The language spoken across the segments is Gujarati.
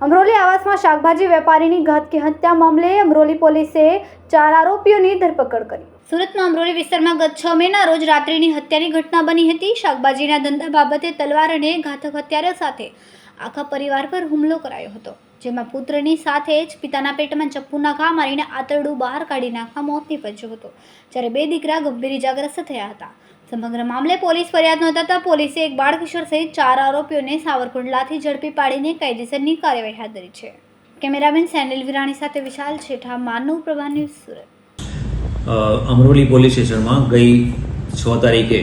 અમરોલી આવાસમાં શાકભાજી વેપારીની ઘાતકી હત્યા મામલે અમરોલી પોલીસે ચાર આરોપીઓની ધરપકડ કરી. સુરતમાં અમરોલી વિસ્તારમાં ગત છ મેના રોજ રાત્રિની હત્યાની ઘટના બની હતી. શાકભાજીના ધંધા બાબતે તલવાર અને ઘાતક હત્યારા સાથે આખા પરિવાર પર હુમલો કરાયો હતો, જેમાં પુત્રની સાથે જ પિતાના પેટમાં ચપ્પુના ઘા મારીને આંતરડું બહાર કાઢી નાખવા મોત નીપજ્યો હતો, જ્યારે બે દીકરા ગંભીર ઇજાગ્રસ્ત થયા હતા. સમગ્ર મામલે પોલીસ ફરિયાદ નોંધાતા પોલીસે એક બાળકિશોર સહિત ચાર આરોપીઓને સાવરકુંડલાથી ઝડપી પાડીને કાયદેસરની કાર્યવાહી હાથ ધરી છે. કેમેરામેન સેનિલ વિરાણી સાથે વિશાલ છેઠા, માનવ પ્રભા ન્યૂઝ સુરત. અમરોલી પોલીસ સ્ટેશનમાં ગઈ છ તારીખે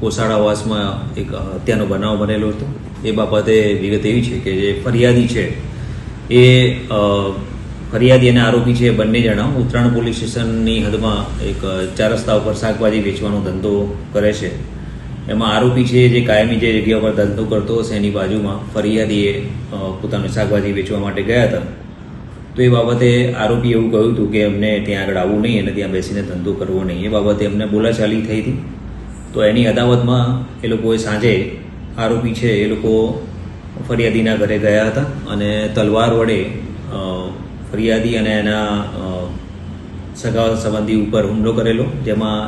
કોસાડાવાસમાં એક હત્યાનો બનાવ બનેલો હતો. એ બાબતે વિગત એવી છે કે જે ફરિયાદી છે એ ફરિયાદી અને આરોપી છે બંને જણા ઉત્તરાયણ પોલીસ સ્ટેશનની હદમાં એક, ચાર રસ્તા ઉપર શાકભાજી વેચવાનો ધંધો કરે છે. એમાં આરોપી છે જે કાયમી જે જગ્યા પર ધંધો કરતો હશે એની બાજુમાં ફરિયાદીએ પોતાનું શાકભાજી વેચવા માટે ગયા હતા. તો એ બાબતે આરોપી એવું કહ્યું હતું કે અમને ત્યાં આગળ આવવું નહીં અને ત્યાં બેસીને ધંધો કરવો નહીં. એ બાબતે એમને બોલાચાલી થઈ હતી. તો એની અદાવતમાં એ લોકોએ સાંજે આરોપી છે એ લોકો ફરિયાદીના ઘરે ગયા હતા અને તલવાર વડે ફરિયાદી અને એના સગા સંબંધી ઉપર હુમલો કરેલો, જેમાં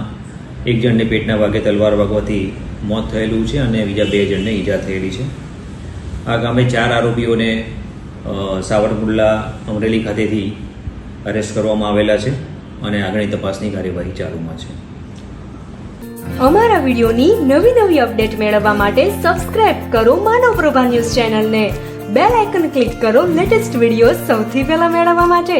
એક જણને પેટના ભાગે તલવાર વાગવાથી મોત થયેલું છે અને બીજા બે જણને ઈજા થયેલી છે. આ ગામે ચાર આરોપીઓને સાવરકુંડલા, અમરેલી ખાતેથી અરેસ્ટ કરવામાં આવેલા છે અને આગળની તપાસની કાર્યવાહી ચાલુમાં છે. અમારા વિડીયોની નવી નવી અપડેટ મેળવવા માટે સબસ્ક્રાઇબ કરો માનવ પ્રભા ન્યૂઝ ચેનલને. બેલ આઇકન ક્લિક કરો લેટેસ્ટ વીડિયો સૌથી પહેલા મેળવવા માટે.